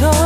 멈춰.